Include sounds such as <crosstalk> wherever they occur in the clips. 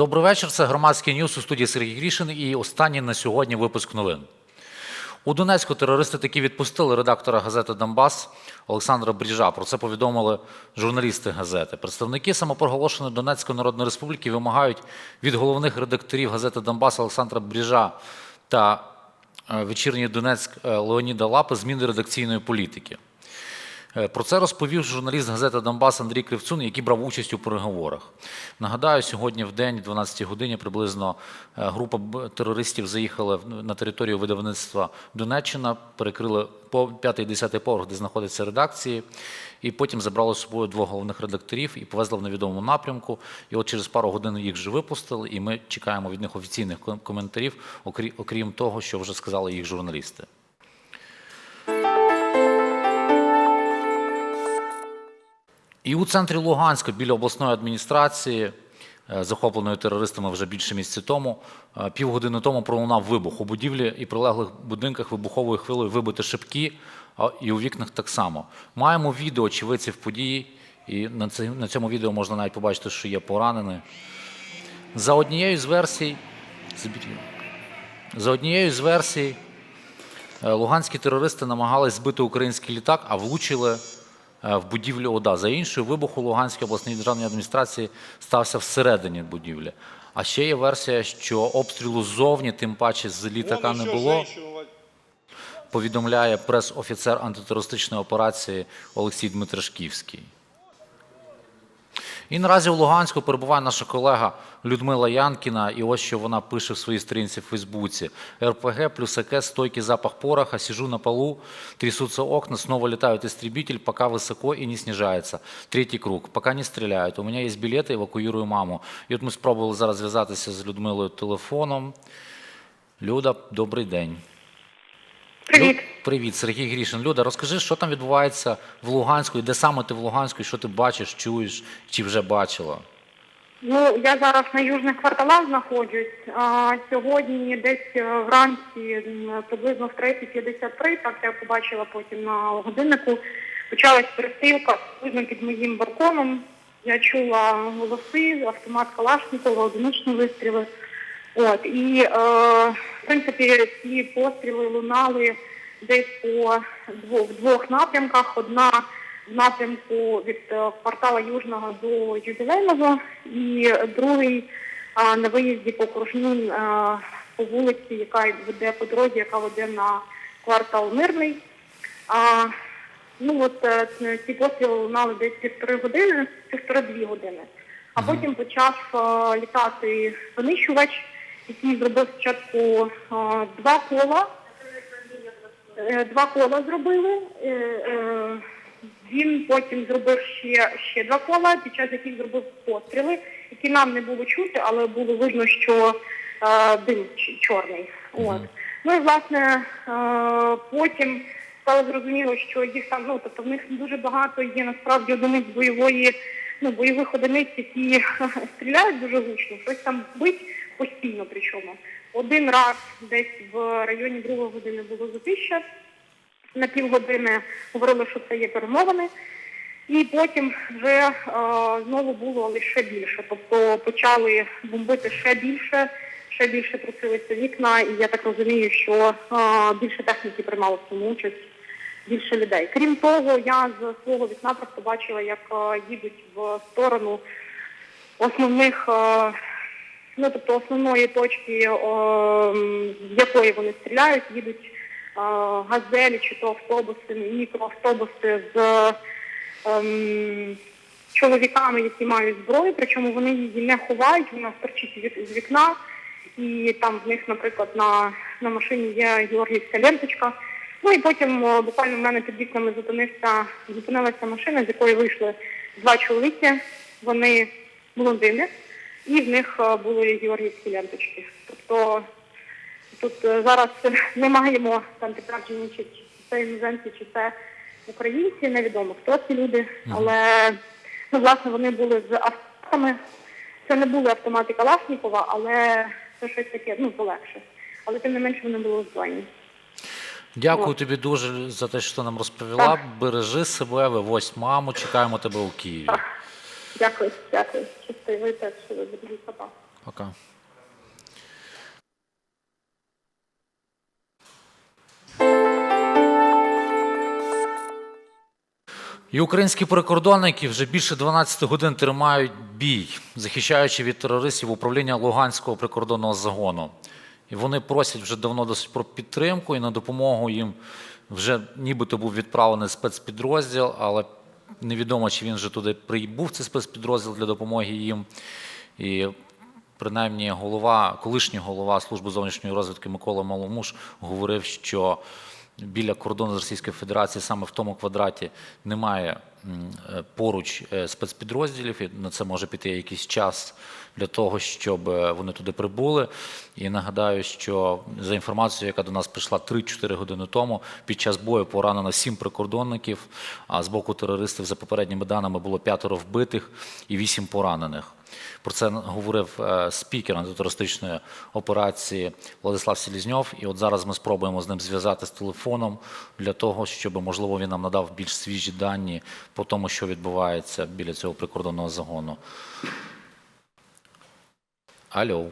Добрий вечір. Це громадський ньюс у студії Сергій Грішин і останній на сьогодні випуск новин. У Донецьку терористи таки відпустили редактора газети Донбас Олександра Бріжа. Про це повідомили журналісти газети. Представники самопроголошеної Донецької Народної Республіки вимагають від головних редакторів газети Донбас Олександра Бріжа та е, вечірній Донецьк Леоніда Лапи зміни редакційної політики. Е, Про це розповів журналіст газети Донбас Андрій Кривцун, який брав участь у переговорах. Нагадаю, сьогодні в день, 12 годині, приблизно е, група терористів заїхала на територію видавництва Донеччина, перекрили по 5-10 поверх, де знаходяться редакції, і потім забрали з собою двох головних редакторів і повезли в невідомому напрямку. І от через пару годин їх вже випустили, і ми чекаємо від них офіційних коментарів, окрі- окрім того, що вже сказали їх журналісти. І у центрі Луганська біля обласної адміністрації, е, захопленої терористами вже більше місяця тому, е, півгодини тому пролунав вибух. У будівлі і прилеглих будинках вибуховою хвилею вибити шибки, і у вікнах так само. Маємо відео очевидців події, і на цьому відео можна навіть побачити, що є поранений. За однією з версій, за однією з версій, Е, Луганські терористи намагались збити український літак, а влучили в будівлю ОДА. За іншою, вибух у Луганській обласній державній адміністрації стався всередині будівлі. А ще є версія, що обстрілу ззовні, тим паче з літака не було, повідомляє прес-офіцер антитерористичної операції Олексій Дмитрашківський. І наразі у Луганську перебуває наша колега Людмила Янкіна. І ось що вона пише в своїй сторінці в Фейсбуці. РПГ плюс АК, стойкий запах пороха, сижу на полу, трясутся окна, снова летают истребитель, пока высоко и не снижается. Третій круг. Пока не стріляють. У мене є білети, евакуюю маму. І от ми спробували зараз зв'язатися з Людмилою телефоном. Люда, добрий день. Привіт. Лю- Привіт, Сергій Грішин. Люда, розкажи, що там відбувається в Луганську, і де саме ти в Луганську, і що ти бачиш, чуєш, чи вже бачила? Ну я зараз на южних кварталах знаходжусь. А, сьогодні десь е, вранці приблизно в 3.53, так я побачила потім на годиннику. Почалась перестрілка приблизно під моїм балконом. Я чула голоси, автомат Калашникова, одиночні вистріли. От і е, в принципі ці постріли лунали десь по двох, двох напрямках. Одна в напрямку від е, квартала Южного до Ювілейного, і другий а, на виїзді по окружній е, по вулиці, яка веде по дорозі, яка веде на квартал Мирний. А, ну от е, ці постріли лунали десь півтори години, півтори-дві години. А потім почав е, літати винищувач, який зробив спочатку два кола. Е, Два кола зробили. Е, е, Він потім зробив ще, ще два кола, під час яких зробив постріли, які нам не було чути, але було видно, що е, дим чорний. От. Ну і власне е, потім стало зрозуміло, що їх там, ну тобто в них дуже багато є насправді одиниць бойової, ну, бойових одиниць, які <laughs> стріляють дуже гучно, щось там бить постійно причому. Один раз десь в районі другої години було затища, на півгодини говорили, що це є перемовини. І потім вже е, знову було лише більше. Тобто почали бомбити ще більше, ще більше трусилися вікна, і я так розумію, що е, більше техніки приймало в цьому участь, більше людей. Крім того, я з свого вікна просто бачила, як е, їдуть в сторону основних, е, ну тобто основної точки, е, м, з якої вони стріляють, їдуть е, газелі чи то автобуси, мікроавтобуси з ем, чоловіками, які мають зброю, причому вони її не ховають, вона стерчить з вікна, і там в них, наприклад, на, на машині є георгіївська ленточка. Ну і потім е, буквально в мене під вікнами зупинився, зупинилася машина, з якої вийшли два чоловіки, вони блондини, і в них е, були георгіївські ленточки. Тобто тут е, зараз не маємо там підтвердження, чи, це іноземці, чи це українці, невідомо хто ці люди, але ну, власне вони були з автоматами. Це не були автомати Калашнікова, але це щось таке, ну, полегше. Але тим не менше вони були озброєні. Дякую От. тобі дуже за те, що ти нам розповіла. Так. Бережи себе, вивозь маму, чекаємо тебе у Києві. Дякую, дякую. Що ви. Пока. І українські прикордонники вже більше 12 годин тримають бій, захищаючи від терористів управління Луганського прикордонного загону. І вони просять вже давно досить про підтримку і на допомогу їм вже нібито був відправлений спецпідрозділ, але невідомо, чи він вже туди прибув цей спецпідрозділ для допомоги їм. І принаймні голова, колишній голова служби зовнішньої розвідки Микола Маломуш говорив, що біля кордону з Російською Федерацією саме в тому квадраті немає е, поруч е, спецпідрозділів, і на це може піти якийсь час для того, щоб е, вони туди прибули. І нагадаю, що за інформацією, яка до нас прийшла 3-4 години тому, під час бою поранено 7 прикордонників, а з боку терористів, за попередніми даними, було п'ятеро вбитих і 8 поранених. Про це говорив е, спікер антитерористичної операції Владислав Селізньов. І от зараз ми спробуємо з ним зв'язати з телефоном для того, щоб можливо він нам надав більш свіжі дані по тому, що відбувається біля цього прикордонного загону. Алло.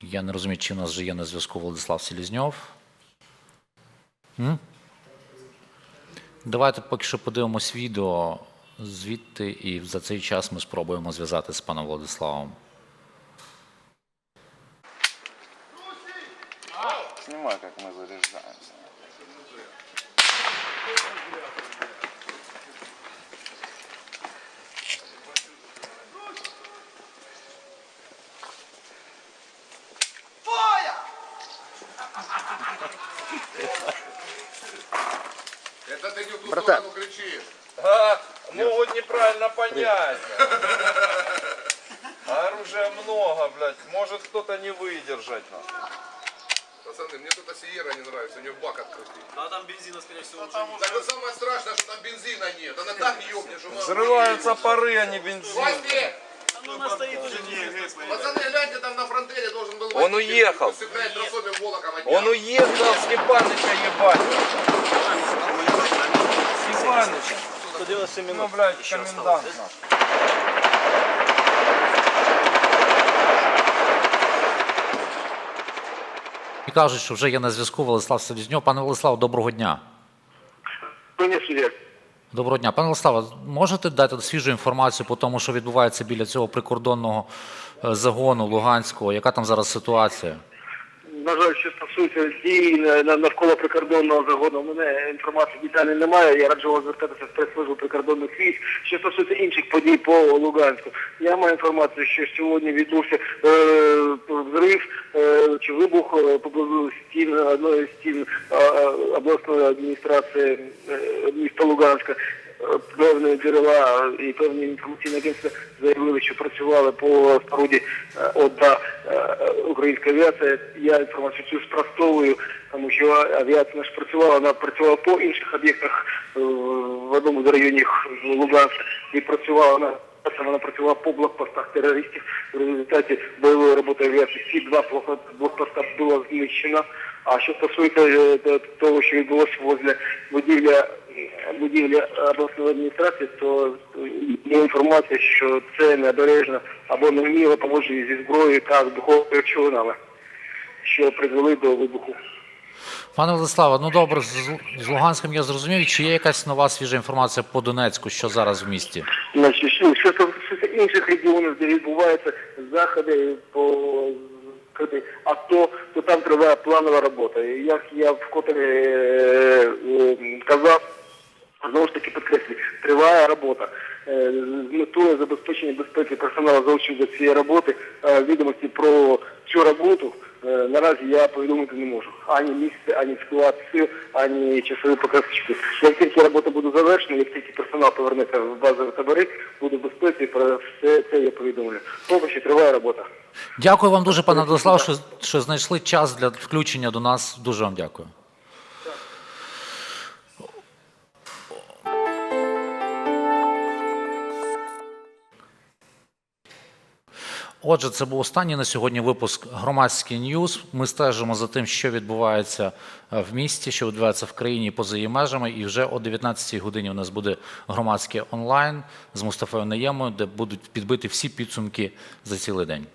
Я не розумію, чи в нас вже є на зв'язку Владислав Селізньов. М? Давайте поки що подивимось відео звідти, і за цей час ми спробуємо зв'язати з паном Владиславом. Снимай, как мы заряжаемся. Это ты не в ту Братан. сторону кричишь. А, могут неправильно понять. А Оружия много, блядь. Может кто-то не выдержать нас. Пацаны, мне тут Сиера не нравится, у него бак открытый. А там бензина, скорее всего, уже нет. Так вот самое страшное, что там бензина нет. Она так ёбнет, что. Взрываются пары, а не бензин. Васьки! Ну, она стоит уже не Пацаны, гляньте, там на фронтере должен был... Он уехал. Он уехал Степаныча ебать. Степаныча. 197 минут. Ну, блядь, еще комендант осталось, наш. І кажуть, що вже є на зв'язку Владислав Селізньов. Пане Владислав, доброго дня. Доброго дня. Пане Владиславе, можете дати свіжу інформацію по тому, що відбувається біля цього прикордонного е, загону Луганського? Яка там зараз ситуація? На жаль, що стосується дій на- на- навколо прикордонного загону, мене інформації детальної немає. Я раджу вас звертатися в прес-службу прикордонних військ. Що стосується інших подій по Луганську, я маю інформацію, що сьогодні відбувся е, взрив е, чи вибух е, поблизу стін одної з стін е, обласної адміністрації е, міста Луганська. Певні джерела і певні інформаційні агентства заявили, що працювали по споруді е, ОДА е, українська авіація. Я інформацію цю спростовую, тому що авіація наша працювала, вона працювала по інших об'єктах е, в одному з районів Луганська і працювала вона. Вона працювала по блокпостах терористів. В результаті бойової роботи авіації всі два блок- блокпоста було знищено. А що стосується того, що відбулося возле будівля будівлі обласної адміністрації, то є інформація, що це необережно або невміло поводження зі зброєю та вибуховими речовинами, що призвели до вибуху. Пане Владиславе, ну добре, з, Луганським я зрозумів. Чи є якась нова свіжа інформація по Донецьку, що зараз в місті? Значить, що що стосується інших регіонів, де відбуваються заходи по скажімо, АТО, то там триває планова робота. Як я вкотре е, е, казав, знову ж таки підкреслюю, триває робота. Е, З метою забезпечення безпеки персоналу залучення до цієї роботи е, відомості про цю роботу е, наразі я повідомити не можу. Ані місце, ані склад сил, ані часові показчики. Як тільки робота буде завершена, як тільки персонал повернеться в базові табори, буде в безпеці, про все це я повідомлю. Поки що триває робота. Дякую вам дуже, пане Владислав, що, що знайшли час для включення до нас. Дуже вам дякую. Отже, це був останній на сьогодні випуск громадський ньюз. Ми стежимо за тим, що відбувається е, в місті, що відбувається в країні поза її межами. І вже о 19-й годині у нас буде громадське онлайн з Мустафою Наємою, де будуть підбиті всі підсумки за цілий день.